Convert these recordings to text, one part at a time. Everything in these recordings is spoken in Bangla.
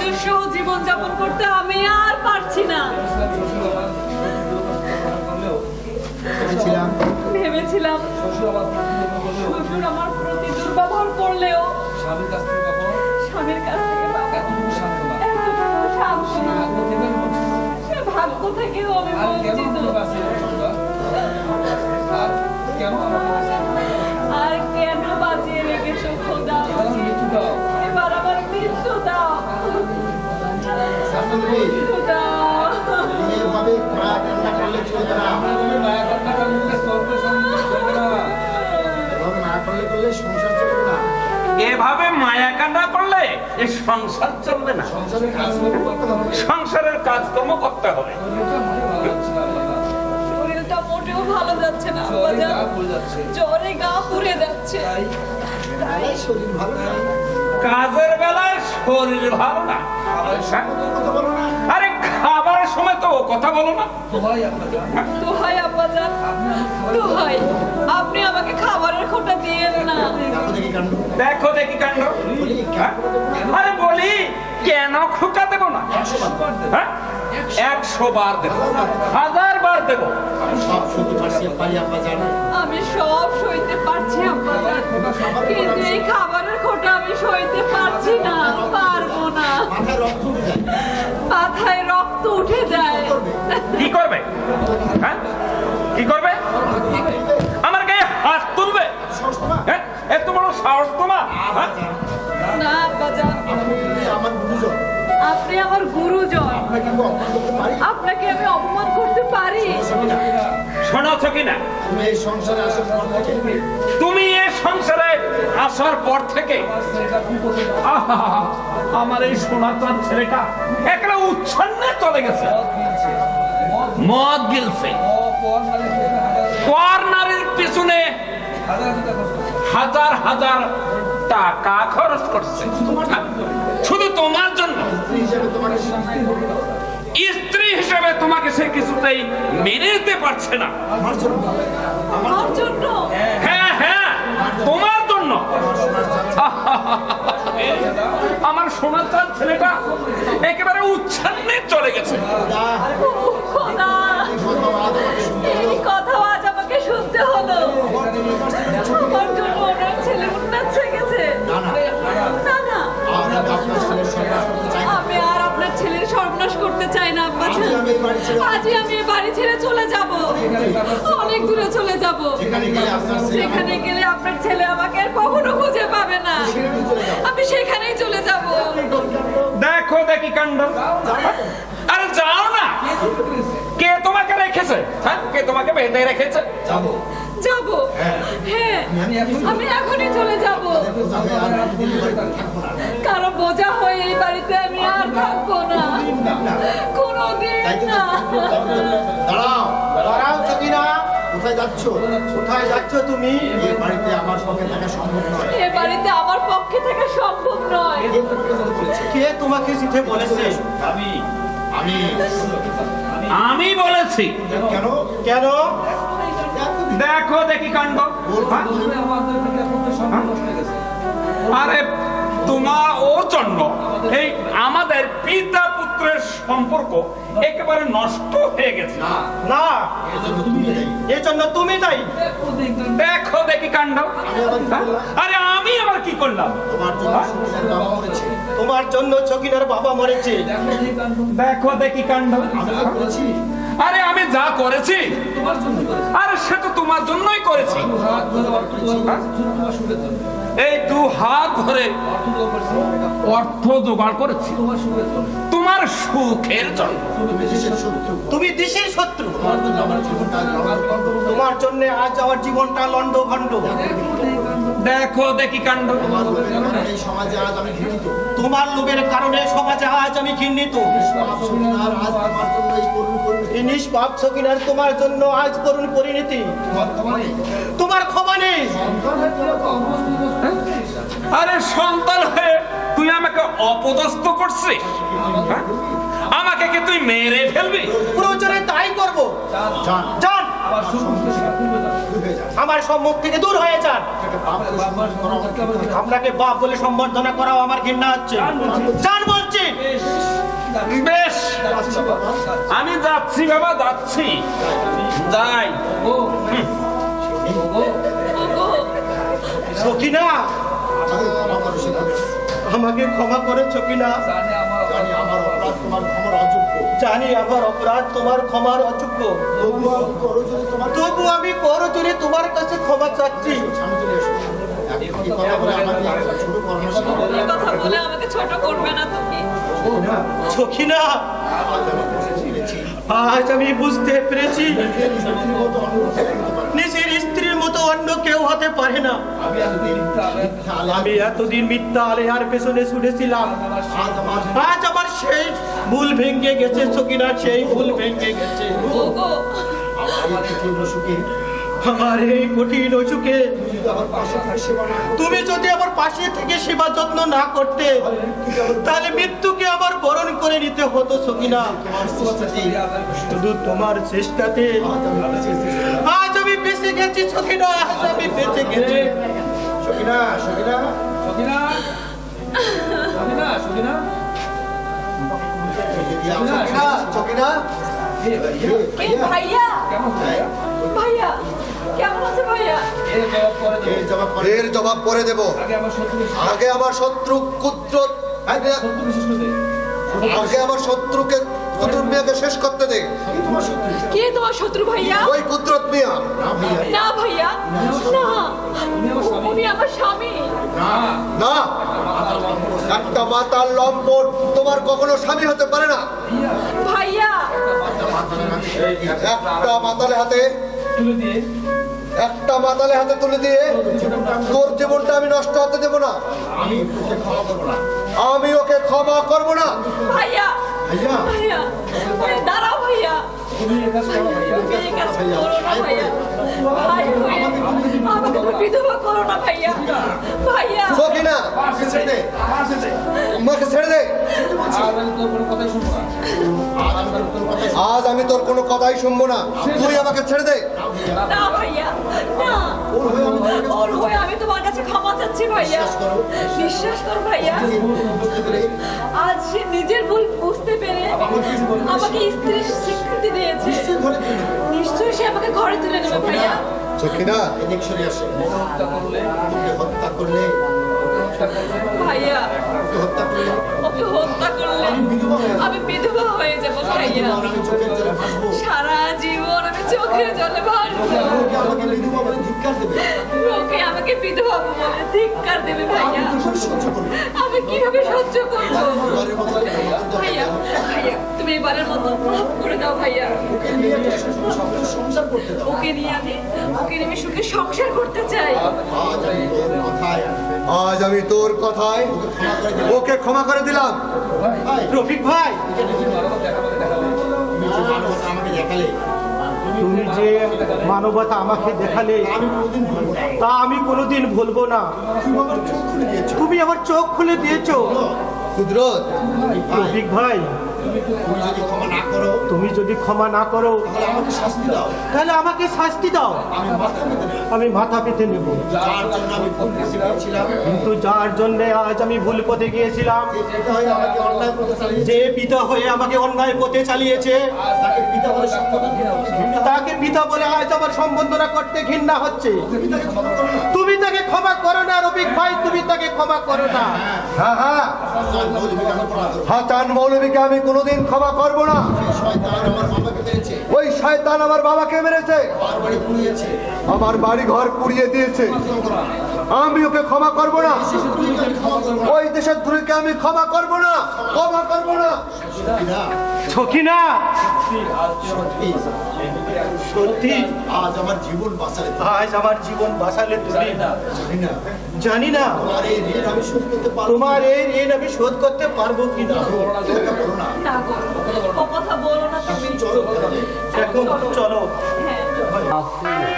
দুঃসহ জীবন যাপন করতে আমি আর পারছি না। ভেবেছিলাম। ভেবেছিলাম শ্বশুর আমার প্রতি দুর্ব্যবহার করলেও স্বামীর কাছ থেকে স্বামীর কাছ থেকে ভাগ্য থেকেও আমি আর কেন বাঁচিয়ে রেখেছো খোদা? এভাবে মায়া কান্না করলে চলবে না মায়া কান্না করলে চলবে না এভাবে মায়া করলে করলে সংসার চলবে না। এভাবে মায়া কান্না করলে এ সংসার চলবে না সংসারের কাজকর্ম করতে হবে। শরীরটা মোটেও ভালো যাচ্ছে না জ্বরে গা পুড়ে যাচ্ছে। শরীর ভালো না। কাজের বেলায় শরীর ভালো না। ও কথা বলো না। দোহাই আব্বাজান আপনি দোহাই। আপনি আমাকে খাবারের খোটা দিয়েন না। দেখো দেখি কাণ্ড। হ্যাঁ? আরে বলি কেন খোটা দেবো না? হ্যাঁ? একশো বার দেবো। হাজার দেবো আমি সব পারছি জানে আমি সব সইতে পারছি আব্বাজান কিন্তু এই খাবারের খোটা আমি সইতে পারছি না পারব না। মাথায় রক্ত উঠে যায়। মাথায় রক্ত উঠে যায়। কি করবে? হ্যাঁ? কি করবে? আমার গায়ে হাত তুলবে? হ্যাঁ? এত বড় সাহস তোমার। হ্যাঁ? না আব্বাজান আপনি আমার গুরুজন? আপনি আমার গুরুজন। আপনাকে আমি অপমান করতে শোনাচ্ছ কিনা? তুমি এই সংসারে আসার পর থেকে? তুমি সংসারে আসার পর আমার এই সনাতন ছেলেটা একটা উচ্ছন্নে চলে গেছে। মদ গিলছে। কর্নারের পিছনে। হাজার হাজার টাকা খরচ করছে। শুধু তোমার জন্য? তোমাকে সে কিছুতেই মেনে নিতে পারছে না। আমার জন্য। আমার জন্য? হ্যাঁ হ্যাঁ তোমার জন্য। আমার সোনাচান ছেলেটা একেবারে উচ্ছন্নে চলে গেছে। এই কথা আজ আমাকে শুনতে হলো। আমার জন্য ওনার ছেলে উন্নাচ্ছে গেছে। না না। করতে চাই না আব্বা আজই আমি বাড়ি ছেড়ে- আজই আমি এই বাড়ি ছেড়ে চলে যাব। অনেক দূরে চলে যাব। সেখানে গেলে আপনার ছেলে আমাকে আর কখনো খুঁজে পাবে না। আমি সেখানেই চলে যাব। দেখো দেখি কাণ্ড। আরে যাও না। কে তোমাকে রেখেছে? হ্যাঁ? কে তোমাকে বেঁধে রেখেছে? যাব। যাব। হ্যাঁ। আমি এখনই চলে যাব। কারও বোঝা হয়ে এই বাড়িতে কোনোদিন না দাঁড়াও দাঁড়াও সকিনা কোথায় যাচ্ছ? কোথায় যাচ্ছ তুমি? এই বাড়িতে আমার পক্ষে থাকা সম্ভব নয়। এ বাড়িতে আমার পক্ষে থাকা সম্ভব নয়। কে তোমাকে বলেছে? কে তোমাকে জিতে বলেছে? আমি। আমি। আমি বলেছি। কেন? কেন? দেখো দেখি কাণ্ড। হ্যাঁ? হয়ে আরে তোমার ওর জন্য এই আমাদের পিতা সম্পর্ক একেবারে নষ্ট হয়ে গেছে। না। এর জন্য তুমি তাই। দেখো দেখি কাণ্ড। করলাম? আরে আমি আবার কি করলাম? তোমার জন্য বাবা মরেছে। চকিনার বাবা মরেছে। দেখো দেখো কাণ্ড। আরে আমি যা করেছি। আরে সে তো তোমার জন্যই করেছি। জন্য। এই দু হাত ধরে অর্থ জোগাড় করেছি। তোমার সুখের জন্য। তুমি দেশের শত্রু। তোমার জন্য আজ আমার জীবনটা লন্ড ভন্ড দেখো দেখো কাণ্ড। সমাজে আজ আমি ঘৃণিত তোমার লোভের কারণে সমাজে আজ আমি ঘৃণিত। তোমার জন্য এই করুণ পরিণতি। এই নিষ্পাপ চকিনার তোমার জন্য আজ করুন পরিণতি। তোমার ক্ষমা নেই। আরে সন্তান হয়ে তুই আমাকে অপদস্থ করছিস? হ্যাঁ? আমাকে কি তুই মেরে ফেলবি? প্রয়োজনে তাই করব। জান, যান। হয়ে। আমার সম্মুখ থেকে দূর হয়ে যান আপনাকে বাপ বলে সম্বর্ধনা করাও আমার ঘৃণা হচ্ছে যান বলছি। বাবা আমি যাচ্ছি বাবা যাচ্ছি যাই ও আমাকে ক্ষমা করো সখী আমাকে করে সকিনা আমার জানি আমার অপরাধ তোমার ক্ষমার অযোগ্য জানি আমার অপরাধ তোমার ক্ষমার অযোগ্য। তবুও আমি করো যদি তোমার তবু আমি করজোরে তোমার কাছে ক্ষমা চাচ্ছি। সখিনা আজ আমি বুঝতে পেরেছি। অন্য কেউ হতে পারে না। আমি এতদিন মিথ্যা আলেহার পেছনে ছুটেছিলাম। আজ আমার সেই ভুল ভেঙে গেছে সকিনা সেই ভুল ভেঙে গেছে। আমার এই কঠিন অসুখে। তুমি যদি আমার পাশে থেকে সেবা যত্ন না করতে তাহলে মৃত্যুকে আমার বরণ করে নিতে হতো সকিনা। শুধু তোমার চেষ্টাতে গেছি। আজ আমি বেঁচে গেছি। আজ আমি বেঁচে গেছি সখিনা সখিনা সখিনা সখিনা সখিনা সখিনা সখিনা ভাইয়া? কেমন ভাইয়া? জবাব এর পরে দেব। আগে আমার শত্রু আগে আমার শত্রু কুদ্র আগে আমার শত্রুকে কুতুব মিয়াকে শেষ করতে দে। কে তোমার শত্রু ভাইয়া? ওই কুদরত মিয়া। না ভাইয়া। না উনি আমার স্বামী। না। না। একটা মাতাল লম্পট তোমার কখনো স্বামী হতে পারে না। ভাইয়া। একটা মাতালে হাতে। একটা মাতালে হাতে তুলে দিয়ে তোর জীবনটা আমি নষ্ট হতে দেব না। আমি ওকে ক্ষমা করব না। ভাইয়া। ভাইয়া ভাইয়া আরে দাঁড়াও আজ আমি তোর কোনো কথাই শুনব না। তুই আমাকে ছেড়ে দে। না ভাইয়া না ওর হয়ে আমি তোমার কাছে ক্ষমা চাচ্ছি ভাইয়া। বিশ্বাস কর। আজ সে নিজের ভুল বুঝতে পেরে আমাকে স্ত্রীর স্বীকৃতি দিয়েছে। নিশ্চয়ই ঘরে তুলে নিশ্চয়ই সে আমাকে ঘরে তুলে নেবে ভাইয়া। সকিনা এদিক সরে আসে। হত্যা করলে হত্যা করলে ভাইয়া হত্যা করলে ওকে হত্যা করলে আমি বিধবা হয়ে যাব ভাইয়া। সারা জীবন আমি চোখের জলে ভাসবো। আমাকে বিধবা বলে ধিক্কার দেবে। আমাকে বিধবা বলে ধিক্কার দেবে ভাইয়া। কি করে সহ্য করব? আমি কীভাবে সহ্য করব? ভাইয়া ভাইয়া তুমি এবারের মতো মাফ করে দাও ভাইয়া। ওকে নিয়ে সংসার করতে দাও ওকে নিয়ে আমি ওকে নিয়ে সুখে সংসার করতে চাই। আজ আমি তোর কথায় ওকে ক্ষমা করে দিলাম। রফিক ভাই। আমাকে দেখালে তুমি যে মানবতা আমাকে দেখালে তা আমি কোনোদিন ভুলবো না। তুমি আমার চোখ খুলে দিয়েছ। তুমি আমার চোখ খুলে দিয়েছ কুদরত ভাই তুমি যদি ক্ষমা না করো তাহলে আমাকে শাস্তি দাও। তাহলে আমাকে শাস্তি দাও। আমি মাথা পেতে নেব। কিন্তু যার জন্য আজ আমি ভুল পথে গিয়েছিলাম যে পিতা হয়ে আমাকে অন্যায় পথে চালিয়েছে তাকে পিতা বলে তাকে পিতা বলে আজ আমার সম্বোধনা করতে ঘৃণা হচ্ছে। তাকে ক্ষমা করো না রফিক ভাই তুমি তাকে ক্ষমা করো না। হ্যাঁ হ্যাঁ। হাসান মৌলভীকে আমি কোনোদিন ক্ষমা করব না। শয়তান আমার বাবাকে ওই শয়তান আমার বাবাকে মেরেছে। আমার বাড়ি পুড়িয়েছে আমার বাড়ি ঘর পুড়িয়ে দিয়েছে। আমি ওকে ক্ষমা করব না। ওই দেশের ধুরিকে আমি ক্ষমা করব না ক্ষমা করব না। সখিনা সত্যি? আজ আমার জীবন বাঁচালে আজ আমার জীবন বাঁচালে তুমি। জানি না। জানি না। তোমার এই ঋণ আমি শোধ করতে পারব তোমার এই ঋণ আমি শোধ করতে পারব করো না কথা বলো না। তুমি চলো এখন চলো। হ্যাঁ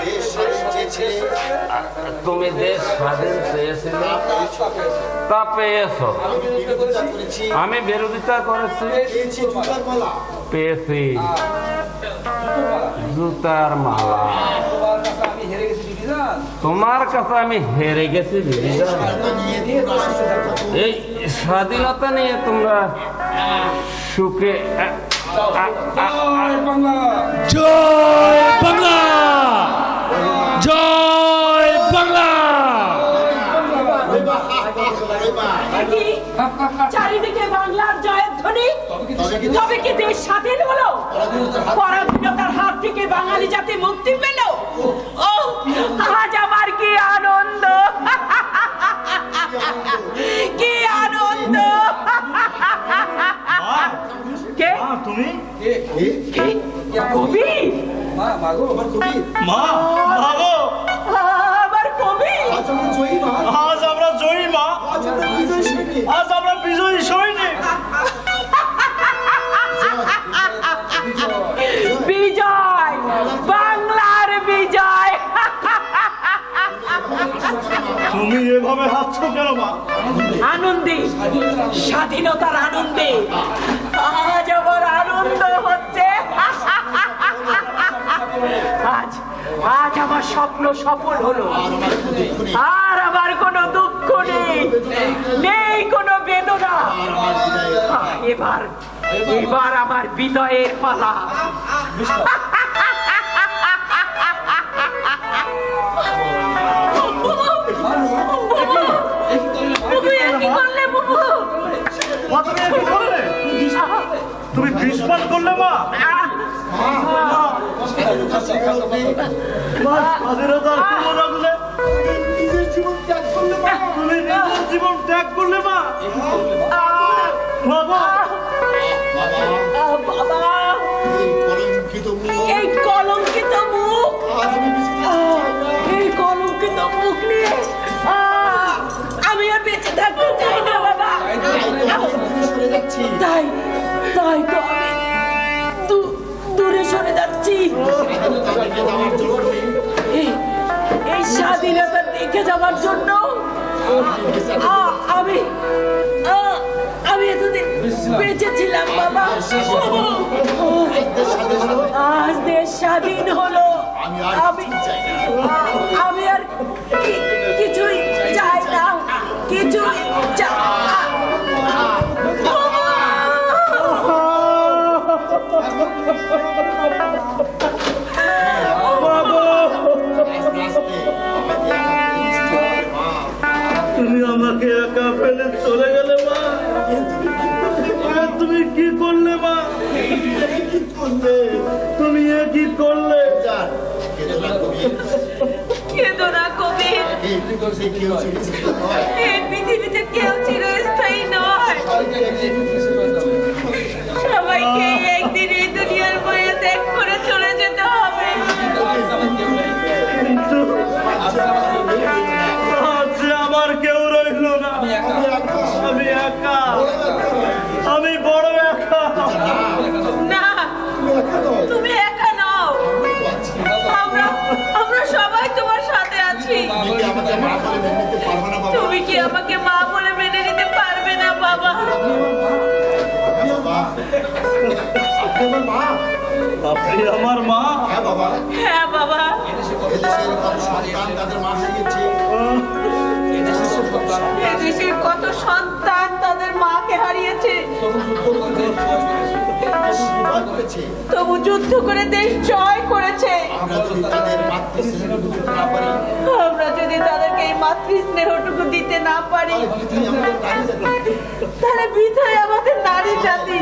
দেশ তুমি দেশ স্বাধীন চেয়েছিলে। তা পেয়েছ। আমি বিরোধিতা করেছি। আমি বিরোধিতা করেছি। পেয়েছি। জুতার মালা তোমার কাছে আমি হেরে গেছি ডিভিশন তোমার কাছে আমি হেরে গেছি বিবিধা। স্বাধীনতা নিয়ে তোমরা সুখে থাকো। এই স্বাধীনতা নিয়ে তোমরা সুখে তবে কি দেশ স্বাধীন হলো? পরাধীনতার হাত থেকে বাঙালি জাতি মুক্তি পেল? ও আজ আমার কি আনন্দ? কি আনন্দ? কে? তুমি? কে? কবি? মা মাগো মা ভাগো এভাবে হাসছো কেন মা আনন্দে স্বাধীনতার আনন্দে। আজ আমার আনন্দ হচ্ছে। আজ আজ আমার স্বপ্ন সফল হলো। আর আমার কোনো দুঃখ নেই। নেই কোনো বেদনা। এবার এবার আমার বিদয়ের পালা। তুমি করলে মা। জীবন ত্যাগ করলে মা। বাবা। এই কলঙ্কিত মুখ। এই কলঙ্কিত মুখ নিয়ে। আমি আর বেঁচে থাকতে চাই না বাবা। তাই তাই তো আমি যাচ্ছি এই স্বাধীনতা দেখে যাওয়ার জন্য আমি আমি এতদিন বেঁচে ছিলাম, বাবা। আজ দেশ স্বাধীন হলো। আমি আর কিছুই চাই না। কিছুই কি করলে মা তুমি কি করলে? যার কেদনা কবির কেঁদো না কবির এই সে কেউ চিরস্থায়ী নয় এই পৃথিবীতে কেউ চিরস্থায়ী নয়। সবাইকে একদিন এই দুনিয়ার বয়ে ত্যাগ করে চলে যেতে হবে। আমার কেউ রইল না। আমি একা। আমি বড় আমার মা? আপনি আমার মা? হ্যাঁ বাবা। হ্যাঁ বাবা। এদেশের কত সন্তান তাদের মা হারিয়েছে এদেশের কত সন্তান তাদের মাকে হারিয়েছে। তবু যুদ্ধ করে দেশ জয় করেছে। আমরা যদি তাদেরকে এই মাতৃ স্নেহটুকু দিতে না পারি তাহলে বিধায় আমাদের নারী জাতি।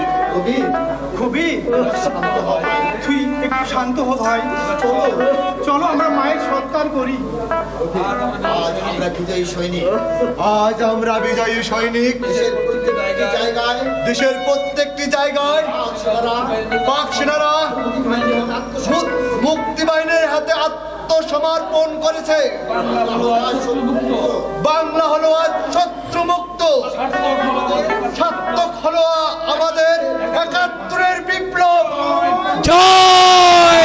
খুবই শান্ত হও ভাই। তুই একটু শান্ত হ ভাই। চলো চলো আমরা মায়ের সৎকার করি। আজ আমরা বিজয়ী সৈনিক। আজ আমরা বিজয়ী সৈনিক। দেশের প্রত্যেকটি জায়গায় পাক সেনারা মুক্তি বাহিনীর হাতে আত্মসমর্পণ করেছে। বাংলা হলো আজ শত্রু মুক্ত সার্থক হলো আমাদের একাত্তরের বিপ্লব। জয়